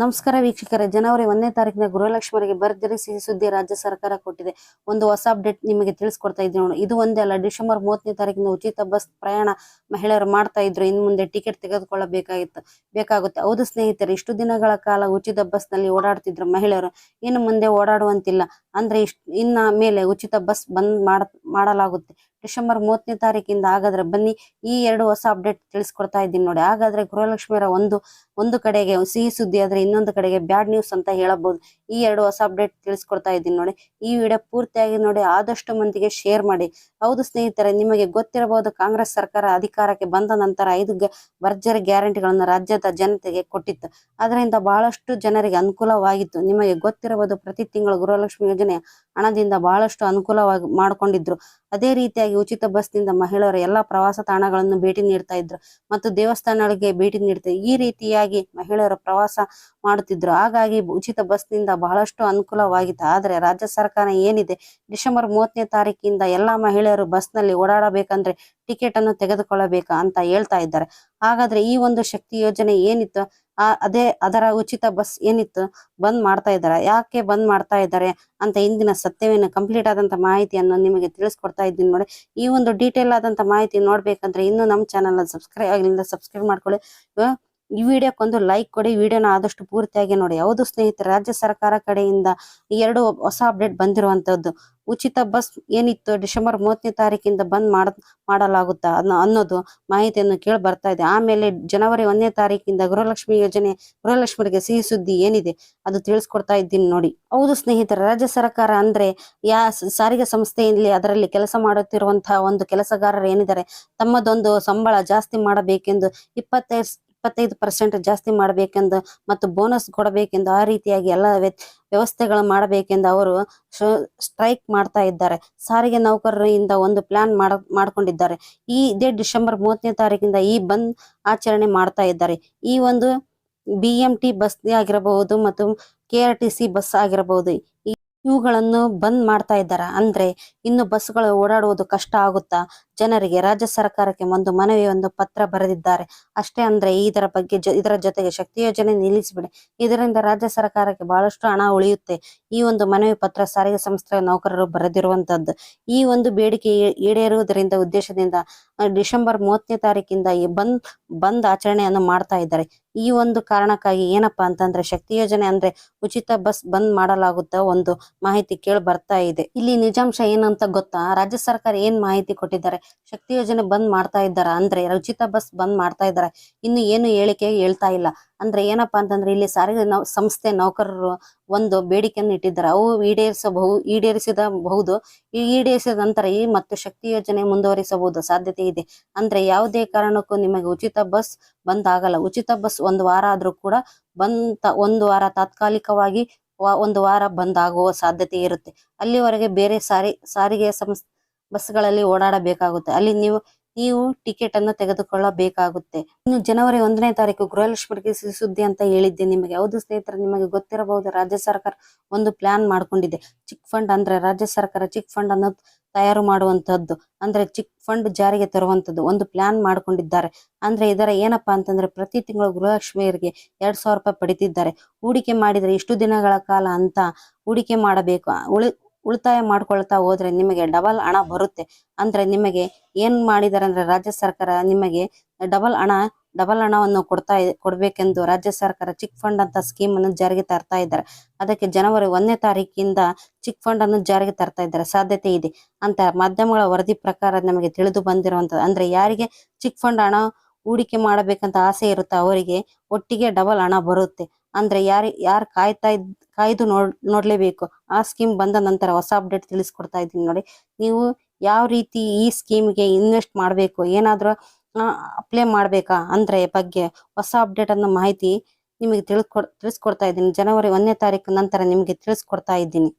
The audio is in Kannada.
ನಮಸ್ಕಾರ ವೀಕ್ಷಕರೇ, ಜನವರಿ ಒಂದನೇ ತಾರೀಕಿನ ಗೃಹಲಕ್ಷ್ಮರಿಗೆ ಭರ್ಜರಿ ಸಿಹಿ ಸುದ್ದಿ ರಾಜ್ಯ ಸರ್ಕಾರ ಕೊಟ್ಟಿದೆ. ಒಂದು ಹೊಸ ಅಪ್ಡೇಟ್ ನಿಮಗೆ ತಿಳಿಸ್ಕೊಡ್ತಾ ಇದ್ದೀನಿ ನೋಡಿ. ಇದು ಒಂದೇ ಅಲ್ಲ, ಡಿಸೆಂಬರ್ ಮೂವತ್ತನೇ ತಾರೀಕಿನ ಉಚಿತ ಬಸ್ ಪ್ರಯಾಣ ಮಹಿಳೆಯರು ಮಾಡ್ತಾ ಇದ್ರು. ಇನ್ನು ಮುಂದೆ ಟಿಕೆಟ್ ತೆಗೆದುಕೊಳ್ಳಬೇಕಾಗಿತ್ತು, ಬೇಕಾಗುತ್ತೆ. ಹೌದು ಸ್ನೇಹಿತರೆ, ಇಷ್ಟು ದಿನಗಳ ಕಾಲ ಉಚಿತ ಬಸ್ನಲ್ಲಿ ಓಡಾಡ್ತಿದ್ರು ಮಹಿಳೆಯರು. ಇನ್ನು ಮುಂದೆ ಓಡಾಡುವಂತಿಲ್ಲ. ಅಂದ್ರೆ ಇಷ್ಟ, ಇನ್ನ ಮೇಲೆ ಉಚಿತ ಬಸ್ ಬಂದ್ ಮಾಡ, ಮಾಡಲಾಗುತ್ತೆ. ಡಿಸೆಂಬರ್ ಮೂವತ್ತನೇ ತಾರೀಕಿಂದ ಹಾಗಾದ್ರೆ ಬನ್ನಿ, ಈ ಎರಡು ಹೊಸ ಅಪ್ಡೇಟ್ ತಿಳಿಸ್ಕೊಡ್ತಾ ಇದ್ದೀನಿ ನೋಡಿ. ಹಾಗಾದ್ರೆ ಗೃಹಲಕ್ಷ್ಮಿಯರ ಒಂದು ಒಂದು ಕಡೆಗೆ ಸಿಹಿ ಸುದ್ದಿ ಆದ್ರೆ ಇನ್ನೊಂದು ಕಡೆಗೆ ಬ್ಯಾಡ್ ನ್ಯೂಸ್ ಅಂತ ಹೇಳಬಹುದು. ಈ ಎರಡು ಹೊಸ ಅಪ್ಡೇಟ್ ತಿಳಿಸ್ಕೊಡ್ತಾ ಇದ್ದೀನಿ ನೋಡಿ. ಈ ವಿಡಿಯೋ ಪೂರ್ತಿಯಾಗಿ ನೋಡಿ, ಆದಷ್ಟು ಮಂದಿಗೆ ಶೇರ್ ಮಾಡಿ. ಹೌದು ಸ್ನೇಹಿತರೆ, ನಿಮಗೆ ಗೊತ್ತಿರಬಹುದು, ಕಾಂಗ್ರೆಸ್ ಸರ್ಕಾರ ಅಧಿಕಾರಕ್ಕೆ ಬಂದ ನಂತರ ಐದು ಭರ್ಜರಿ ಗ್ಯಾರಂಟಿಗಳನ್ನು ರಾಜ್ಯದ ಜನತೆಗೆ ಕೊಟ್ಟಿತ್ತು. ಅದರಿಂದ ಬಹಳಷ್ಟು ಜನರಿಗೆ ಅನುಕೂಲವಾಗಿತ್ತು. ನಿಮಗೆ ಗೊತ್ತಿರಬಹುದು, ಪ್ರತಿ ತಿಂಗಳು ಗೃಹಲಕ್ಷ್ಮಿ ಯೋಜನೆ ಹಣದಿಂದ ಬಹಳಷ್ಟು ಅನುಕೂಲವಾಗಿ ಮಾಡಿಕೊಂಡಿದ್ರು. ಅದೇ ರೀತಿಯಾಗಿ ಉಚಿತ ಬಸ್ನಿಂದ ಮಹಿಳೆಯರು ಎಲ್ಲ ಪ್ರವಾಸ ತಾಣಗಳನ್ನು ಭೇಟಿ ನೀಡ್ತಾ ಇದ್ರು. ಮತ್ತು ದೇವಸ್ಥಾನಗಳಿಗೆ ಭೇಟಿ ನೀಡ್ತಾ ಈ ರೀತಿಯಾಗಿ ಮಹಿಳೆಯರು ಪ್ರವಾಸ ಮಾಡುತ್ತಿದ್ರು. ಹಾಗಾಗಿ ಉಚಿತ ಬಸ್ನಿಂದ ಬಹಳಷ್ಟು ಅನುಕೂಲವಾಗಿತ್ತು. ಆದರೆ ರಾಜ್ಯ ಸರ್ಕಾರ ಏನಿದೆ? ಡಿಸೆಂಬರ್ ಮೂವತ್ತನೇ ತಾರೀಕಿಂದ ಎಲ್ಲಾ ಮಹಿಳೆಯರು ಬಸ್ನಲ್ಲಿ ಓಡಾಡಬೇಕಂದ್ರೆ ಟಿಕೆಟ್ ಅನ್ನು ತೆಗೆದುಕೊಳ್ಳಬೇಕು ಅಂತ ಹೇಳ್ತಾ ಇದ್ದಾರೆ. ಹಾಗಾದ್ರೆ ಈ ಒಂದು ಶಕ್ತಿ ಯೋಜನೆ ಏನಿತ್ತು? ಆ, ಅದೇ ಅದರ ಉಚಿತ ಬಸ್ ಏನಿತ್ತು, ಬಂದ್ ಮಾಡ್ತಾ ಇದ್ದಾರೆ? ಯಾಕೆ ಬಂದ್ ಮಾಡ್ತಾ ಇದ್ದಾರೆ ಅಂತ ಇಂದಿನ ಸತ್ಯವೇನು ಕಂಪ್ಲೀಟ್ ಆದಂತ ಮಾಹಿತಿಯನ್ನು ನಿಮಗೆ ತಿಳಿಸ್ಕೊಡ್ತಾ ಇದ್ದೀನಿ ನೋಡಿ. ಈ ಒಂದು ಡೀಟೇಲ್ ಆದಂತ ಮಾಹಿತಿ ನೋಡ್ಬೇಕಂದ್ರೆ ಇನ್ನು ನಮ್ಮ ಚಾನಲ್ ಸಬ್ಸ್ಕ್ರೈಬ್ ಆಗಿಲ್ಲ ಸಬ್ಸ್ಕ್ರೈಬ್ ಮಾಡ್ಕೊಳ್ಳಿ. ಈ ವಿಡಿಯೋಕ್ಕೊಂದು ಲೈಕ್ ಕೊಡಿ. ವಿಡಿಯೋನ ಆದಷ್ಟು ಪೂರ್ತಿಯಾಗಿ ನೋಡಿ. ಹೌದು ಸ್ನೇಹಿತರೆ, ರಾಜ್ಯ ಸರ್ಕಾರ ಕಡೆಯಿಂದ ಎರಡು ಹೊಸ ಅಪ್ಡೇಟ್ ಬಂದಿರುವಂತದ್ದು. ಉಚಿತ ಬಸ್ ಏನಿತ್ತು? ಡಿಸೆಂಬರ್ ಮೂವತ್ತನೇ ತಾರೀಕಿಂದ ಬಂದ್ ಮಾಡ, ಮಾಡಲಾಗುತ್ತಾ ಅನ್ನೋ, ಅನ್ನೋದು ಮಾಹಿತಿಯನ್ನು ಕೇಳಿ ಬರ್ತಾ ಇದೆ. ಆಮೇಲೆ ಜನವರಿ ಒಂದನೇ ತಾರೀಕಿಂದ ಗೃಹಲಕ್ಷ್ಮಿ ಯೋಜನೆ ಗೃಹಲಕ್ಷ್ಮಿಗೆ ಸಿಹಿ ಸುದ್ದಿ ಏನಿದೆ ಅದು ತಿಳಿಸ್ಕೊಡ್ತಾ ಇದ್ದೀನಿ ನೋಡಿ. ಹೌದು ಸ್ನೇಹಿತರೆ, ರಾಜ್ಯ ಸರ್ಕಾರ ಅಂದ್ರೆ ಯಾ, ಸಾರಿಗೆ ಸಂಸ್ಥೆಯಲ್ಲಿ ಅದರಲ್ಲಿ ಕೆಲಸ ಮಾಡುತ್ತಿರುವಂತಹ ಒಂದು ಕೆಲಸಗಾರರು ಏನಿದ್ದಾರೆ, ತಮ್ಮದೊಂದು ಸಂಬಳ ಜಾಸ್ತಿ ಮಾಡಬೇಕೆಂದು ಇಪ್ಪತ್ತೈದು ಇಪ್ಪತ್ತೈದು ಪರ್ಸೆಂಟ್ ಜಾಸ್ತಿ ಮಾಡಬೇಕೆಂದು ಮತ್ತು ಬೋನಸ್ ಕೊಡಬೇಕೆಂದು ಆ ರೀತಿಯಾಗಿ ಎಲ್ಲ ವ್ಯ- ವ್ಯವಸ್ಥೆಗಳು ಮಾಡಬೇಕೆಂದು ಅವರು ಸ್ಟ್ರೈಕ್ ಮಾಡ್ತಾ ಇದ್ದಾರೆ. ಸಾರಿಗೆ ನೌಕರರಿಂದ ಒಂದು ಪ್ಲಾನ್ ಮಾಡ, ಮಾಡ್ಕೊಂಡಿದ್ದಾರೆ. ಈ, ಇದೇ ಡಿಸೆಂಬರ್ ಮೂವತ್ತನೇ ತಾರೀಕಿಂದ ಈ ಬಂದ್ ಆಚರಣೆ ಮಾಡ್ತಾ ಇದ್ದಾರೆ. ಈ ಒಂದು ಬಿ ಎಂ ಟಿ ಬಸ್ ಆಗಿರಬಹುದು ಮತ್ತು K R T C bus ಆಗಿರಬಹುದು. ಇವುಗಳನ್ನು ಬಂದ್ ಮಾಡ್ತಾ ಇದ್ದಾರೆ? ಅಂದ್ರೆ ಇನ್ನು ಬಸ್ಗಳು ಓಡಾಡುವುದು ಕಷ್ಟ ಆಗುತ್ತಾ? ಜನರಿಗೆ ರಾಜ್ಯ ಸರ್ಕಾರಕ್ಕೆ ಒಂದು ಮನವಿ, ಒಂದು ಪತ್ರ ಬರೆದಿದ್ದಾರೆ. ಅಷ್ಟೇ ಅಂದ್ರೆ ಇದರ ಬಗ್ಗೆ ಇದರ ಜೊತೆಗೆ ಶಕ್ತಿ ಯೋಜನೆ ನಿಲ್ಲಿಸಿಬಿಡಿ. ಇದರಿಂದ ರಾಜ್ಯ ಸರ್ಕಾರಕ್ಕೆ ಬಹಳಷ್ಟು ಹಣ ಉಳಿಯುತ್ತೆ. ಈ ಒಂದು ಮನವಿ ಪತ್ರ ಸಾರಿಗೆ ಸಂಸ್ಥೆಯ ನೌಕರರು ಬರೆದಿರುವಂತದ್ದು ಈ ಒಂದು ಬೇಡಿಕೆ ಈಡೇರುವುದರಿಂದ ಉದ್ದೇಶದಿಂದ ಡಿಸೆಂಬರ್ ಮೂವತ್ತನೇ ತಾರೀಕಿಂದ ಈ ಬಂದ್ ಬಂದ್ ಆಚರಣೆಯನ್ನು ಮಾಡ್ತಾ ಇದ್ದಾರೆ. ಈ ಒಂದು ಕಾರಣಕ್ಕಾಗಿ ಏನಪ್ಪಾ ಅಂತಂದ್ರೆ ಶಕ್ತಿ ಯೋಜನೆ ಅಂದ್ರೆ ಉಚಿತ ಬಸ್ ಬಂದ್ ಮಾಡಲಾಗುತ್ತಾ ಒಂದು ಮಾಹಿತಿ ಕೇಳಿ ಬರ್ತಾ ಇದೆ. ಇಲ್ಲಿ ನಿಜಾಂಶ ಏನಂತ ಗೊತ್ತಾ? ರಾಜ್ಯ ಸರ್ಕಾರ ಏನ್ ಮಾಹಿತಿ ಕೊಟ್ಟಿದ್ದಾರೆ? ಶಕ್ತಿ ಯೋಜನೆ ಬಂದ್ ಮಾಡ್ತಾ ಇದ್ದಾರ ಅಂದ್ರೆ ಉಚಿತ ಬಸ್ ಬಂದ್ ಮಾಡ್ತಾ ಇದ್ದಾರೆ, ಇನ್ನು ಏನು ಹೇಳಿಕೆ ಹೇಳ್ತಾ ಇಲ್ಲ. ಅಂದ್ರೆ ಏನಪ್ಪಾ ಅಂತಂದ್ರೆ, ಇಲ್ಲಿ ಸಾರಿಗೆ ಸಂಸ್ಥೆ ನೌಕರರು ಒಂದು ಬೇಡಿಕೆಯನ್ನು ಇಟ್ಟಿದ್ದಾರೆ. ಅವು ಈಡೇರಿಸಬಹುದು ಈಡೇರಿಸಬಹುದು ಬಹುದು ಈಡೇರಿಸಿದ ನಂತರ ಈ ಮತ್ತು ಶಕ್ತಿ ಯೋಜನೆ ಮುಂದುವರಿಸಬಹುದು ಸಾಧ್ಯತೆ ಇದೆ. ಅಂದ್ರೆ ಯಾವುದೇ ಕಾರಣಕ್ಕೂ ನಿಮಗೆ ಉಚಿತ ಬಸ್ ಬಂದ್ ಆಗಲ್ಲ ಉಚಿತ ಬಸ್ ಒಂದು ವಾರ ಆದ್ರೂ ಕೂಡ ಬಂದ್ ಒಂದು ವಾರ ತಾತ್ಕಾಲಿಕವಾಗಿ ಒಂದು ವಾರ ಬಂದ್ ಆಗುವ ಸಾಧ್ಯತೆ ಇರುತ್ತೆ. ಅಲ್ಲಿವರೆಗೆ ಬೇರೆ ಸಾರಿ, ಸಾರಿಗೆ ಸಂಸ್ ಬಸ್ಗಳಲ್ಲಿ ಓಡಾಡಬೇಕಾಗುತ್ತೆ. ಅಲ್ಲಿ ನೀವು ನೀವು ಟಿಕೆಟ್ ಅನ್ನು ತೆಗೆದುಕೊಳ್ಳಬೇಕಾಗುತ್ತೆ. ಇನ್ನು ಜನವರಿ ಒಂದನೇ ತಾರೀಕು ಗೃಹಲಕ್ಷ್ಮಿ ಸುದ್ದಿ ಅಂತ ಹೇಳಿದ್ದೆ ನಿಮಗೆ. ಹೌದು ಸ್ನೇಹಿತರೆ, ನಿಮಗೆ ಗೊತ್ತಿರಬಹುದು, ರಾಜ್ಯ ಸರ್ಕಾರ ಒಂದು ಪ್ಲಾನ್ ಮಾಡ್ಕೊಂಡಿದೆ. ಚಿಕ್ ಫಂಡ್ ಅಂದ್ರೆ ರಾಜ್ಯ ಸರ್ಕಾರ ಚಿಕ್ ಫಂಡ್ ಅನ್ನು ತಯಾರು ಮಾಡುವಂತದ್ದು ಅಂದ್ರೆ ಚಿಕ್ ಫಂಡ್ ಜಾರಿಗೆ ತರುವಂತದ್ದು. ಒಂದು ಪ್ಲಾನ್ ಮಾಡ್ಕೊಂಡಿದ್ದಾರೆ. ಅಂದ್ರೆ ಇದರ ಏನಪ್ಪಾ ಅಂತಂದ್ರೆ ಪ್ರತಿ ತಿಂಗಳು ಗೃಹಲಕ್ಷ್ಮಿಯರಿಗೆ ಎರಡ್ ಸಾವಿರ ರೂಪಾಯಿ ಪಡಿತಿದ್ದಾರೆ. ಹೂಡಿಕೆ ಮಾಡಿದ್ರೆ ಇಷ್ಟು ದಿನಗಳ ಕಾಲ ಅಂತ ಹೂಡಿಕೆ ಮಾಡಬೇಕು. ಉಳಿತಾಯ ಮಾಡ್ಕೊಳ್ತಾ ಹೋದ್ರೆ ನಿಮಗೆ ಡಬಲ್ ಹಣ ಬರುತ್ತೆ. ಅಂದ್ರೆ ನಿಮಗೆ ಏನ್ ಮಾಡಿದಾರೆ ಅಂದ್ರೆ ರಾಜ್ಯ ಸರ್ಕಾರ ನಿಮಗೆ ಡಬಲ್ ಹಣ ಡಬಲ್ ಹಣವನ್ನು ಕೊಡ್ತಾ ಕೊಡ್ಬೇಕೆಂದು ರಾಜ್ಯ ಸರ್ಕಾರ ಚಿಕ್ ಫಂಡ್ ಅಂತ ಸ್ಕೀಮ್ ಅನ್ನು ಜಾರಿಗೆ ತರ್ತಾ ಇದ್ದಾರೆ. ಅದಕ್ಕೆ ಜನವರಿ ಒಂದನೇ ತಾರೀಕಿಂದ ಚಿಕ್ ಫಂಡ್ ಅನ್ನು ಜಾರಿಗೆ ತರ್ತಾ ಇದ್ದಾರೆ. ಸಾಧ್ಯತೆ ಇದೆ ಅಂತ ಮಾಧ್ಯಮಗಳ ವರದಿ ಪ್ರಕಾರ ನಮಗೆ ತಿಳಿದು ಬಂದಿರುವಂತದ್ದು. ಅಂದ್ರೆ ಯಾರಿಗೆ ಚಿಕ್ ಫಂಡ್ ಹಣ ಹೂಡಿಕೆ ಮಾಡಬೇಕಂತ ಆಸೆ ಇರುತ್ತೆ ಅವರಿಗೆ ಒಟ್ಟಿಗೆ ಡಬಲ್ ಹಣ ಬರುತ್ತೆ. ಅಂದ್ರೆ ಯಾರು ಯಾರು ಕಾಯ್ತಾ ಇದ್, ಕಾಯ್ದು ನೋಡ್, ನೋಡ್ಲೇಬೇಕು. ಆ ಸ್ಕೀಮ್ ಬಂದ ನಂತರ ಹೊಸ ಅಪ್ಡೇಟ್ ತಿಳಿಸ್ಕೊಡ್ತಾ ಇದ್ದೀನಿ ನೋಡಿ. ನೀವು ಯಾವ ರೀತಿ ಈ ಸ್ಕೀಮ್ಗೆ ಇನ್ವೆಸ್ಟ್ ಮಾಡಬೇಕು? ಏನಾದರೂ ಅಪ್ಲೈ ಮಾಡಬೇಕಾ ಅಂದ್ರೆ ಬಗ್ಗೆ ಹೊಸ ಅಪ್ಡೇಟ್ ಅನ್ನೋ ಮಾಹಿತಿ ನಿಮಗೆ ತಿಳ್ಕೊಡ್, ತಿಳಿಸ್ಕೊಡ್ತಾ ಇದ್ದೀನಿ. ಜನವರಿ ಒಂದನೇ ತಾರೀಕು ನಂತರ ನಿಮಗೆ ತಿಳಿಸ್ಕೊಡ್ತಾ ಇದ್ದೀನಿ.